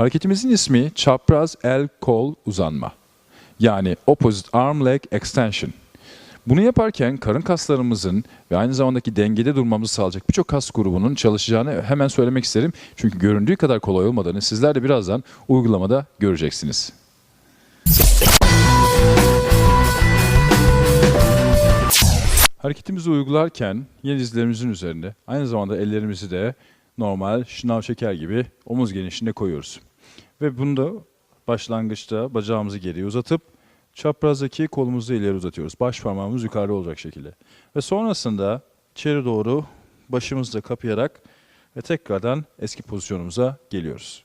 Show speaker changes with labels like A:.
A: Hareketimizin ismi çapraz el kol uzanma. Yani opposite arm leg extension. Bunu yaparken karın kaslarımızın ve aynı zamandaki dengede durmamızı sağlayacak birçok kas grubunun çalışacağını hemen söylemek isterim. Çünkü göründüğü kadar kolay olmadığını sizler de birazdan uygulamada göreceksiniz. Hareketimizi uygularken yer dizlerimizin üzerinde aynı zamanda ellerimizi de normal şınav şeker gibi omuz genişliğinde koyuyoruz. Ve bunu da başlangıçta bacağımızı geriye uzatıp çaprazdaki kolumuzu ileri uzatıyoruz. Baş parmağımız yukarıda olacak şekilde. Ve sonrasında içeri doğru başımızı da kapayarak ve tekrardan eski pozisyonumuza geliyoruz.